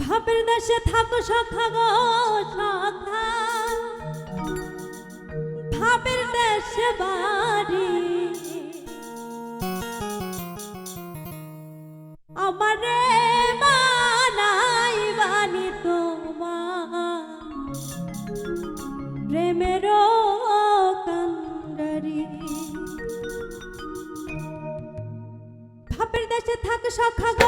ভাবের দেশে থাকো সখা গো সখা। ভাবের দেশে বাড়ি। আমারে বানাই বানি তোমার। প্রেমের সখা